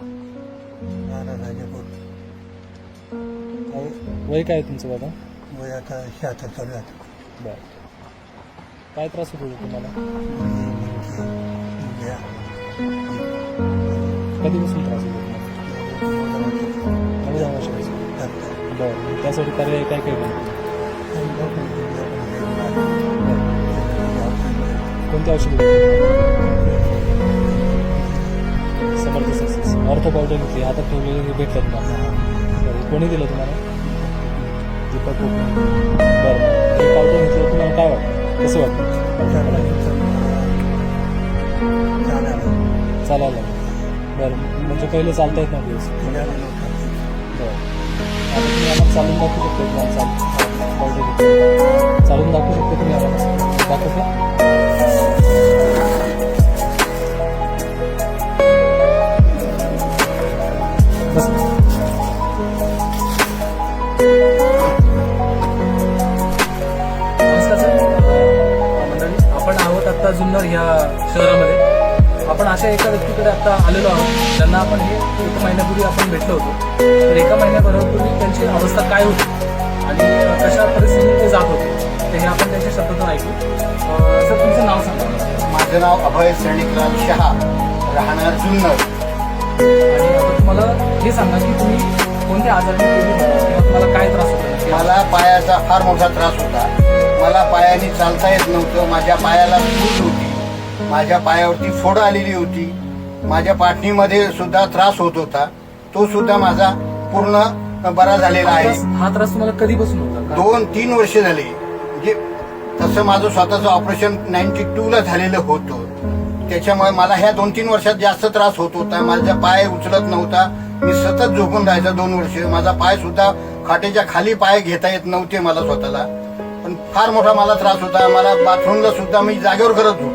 राहणार राजापूर वय- काय आहे तुमचं दादा? वय आता शहात्तर चालू आहे बरं. काय त्रास होत तुम्हाला? मुलगी मुलगी मुलग्या कधीपासून त्रास होत होता नऊ दहा वर्षापासून. बरं. त्यासाठी पर्याय काय काय केलं कोणते औषध अर्थ ऑर्थो पावडर घेतली हातात ठेवलेली हे भेटलं तुम्हाला कोणी दिलं तुम्हाला? दीपक बरं हे पावडर घेतलं तुम्हाला काय वाटतं? कसं वाटतं? चालायला बरं म्हणजे पहिले चालता येत नव्हते. बरं. तुम्ही आम्हाला चालून दाखवू शकतो तुम्हाला चाल चालून दाखवू शकतो तुम्ही आम्हाला. दाखवता? आपण आहोत आता जुन्नर ह्या शहरामध्ये. आपण अशा एका व्यक्तीकडे आता आलेलो आहोत त्यांना आपण हे एक महिन्यापूर्वी आपण भेटलो होतो. तर एका महिन्यापूर्वी त्यांची अवस्था काय होती आणि कशा परिस्थितीत ते जात होते ते हे आपण त्यांच्या शब्दातून ऐकू. सर तुमचं नाव सांगा. माझं नाव अभय श्रेणीकलाल शहा राहणार जुन्नर. आणि आता तुम्हाला हे सांगा की तुम्ही कोणत्या आजाराने पीडित होता किंवा तुम्हाला काय त्रास होता? मला पायाचा फार मोठा त्रास होता. मला पायाने चालता येत नव्हतं. माझ्या पायाला सूज होती. माझ्या पायावरती फोड आलेली होती. माझ्या पाठणीमध्ये सुद्धा त्रास होत होता. तो सुद्धा माझा पूर्ण बरा झालेला आहे. हा त्रास तुम्हाला कधीपासून होता? दोन तीन वर्ष झाली. म्हणजे तसं माझं स्वतःचं ऑपरेशन नाईन्टी टू ला झालेलं होतं. त्याच्यामुळे मला ह्या दोन तीन वर्षात जास्त त्रास होत होता. माझा पाय उचलत नव्हता. मी सतत झोपून राहायचा दोन वर्ष. माझा पाय सुद्धा खाटेच्या खाली पाय घेता येत नव्हते मला स्वतःला. पण फार मोठा मला त्रास होता. मला बाथरूमला सुद्धा मी जागेवर करत होतो.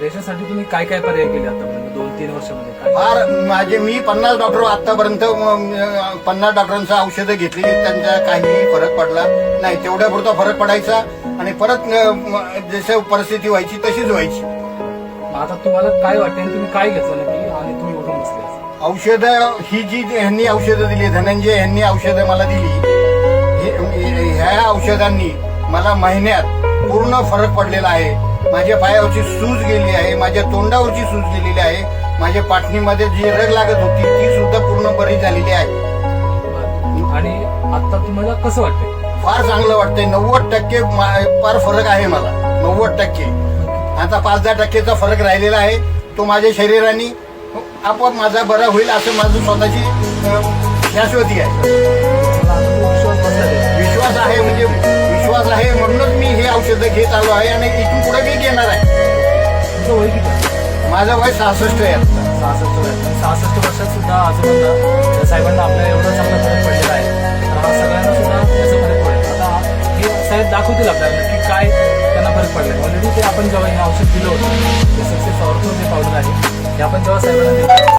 रेषेसाठी तुम्ही काय काय पर्याय केले आतापर्यंत? दोन तीन वर्षामध्ये फार माझे मी पन्नास डॉक्टर आतापर्यंत अं, पन्नास डॉक्टरांचं औषधं घेतली. त्यांचा काहीही फरक पडला नाही. तेवढ्या पुरता फरक पडायचा आणि परत जसं परिस्थिती व्हायची तशीच व्हायची. आता तुम्हाला काय वाटतं तुम्ही काय घेतलं औषधं ही जी ह्यांनी औषधं दिली धनंजय यांनी औषधं मला दिली. हे- ह्या औषधांनी मला महिन्यात पूर्ण फरक पडलेला आहे. माझ्या पायावरची सूज गेली आहे माझ्या तोंडावरची सूज गेलेली आहे माझ्या पाठणीमध्ये जी रग लागत होती ती सुद्धा पूर्ण बरी झालेली आहे. आणि आता तुम्हाला कसं वाटतंय? फार चांगलं वाटतंय. नव्वद टक्के फार फरक आहे मला. नव्वद टक्के. आता पाच दहा टक्केचा फरक राहिलेला आहे. तो माझ्या शरीराने आपोआप माझा बरा होईल असं माझं स्वतःची शाश्वती आहे. विश्वास आहे म्हणजे विश्वास आहे म्हणूनच मी हे औषधं घेत आलो आहे आणि इथून पुढे मी घेणार आहे? माझं वय सहासष्ट आहे आता. सहासष्ट सहासष्ट वर्षात सुद्धा आजोबांना साहेबांना आपल्या एवढा चांगला फरक पडलेला आहे. हा सगळ्यांना सुद्धा त्याचा फरक पडेल. आता हे साहेब दाखवतील आपल्याला की काय त्यांना फरक पडलाय ऑलरेडी ते आपण जेव्हा हे औषध दिलं होतं ते सक्सेस ऑर्थो जे पावडर आहे हे आपण जेव्हा साहेबांना दिलं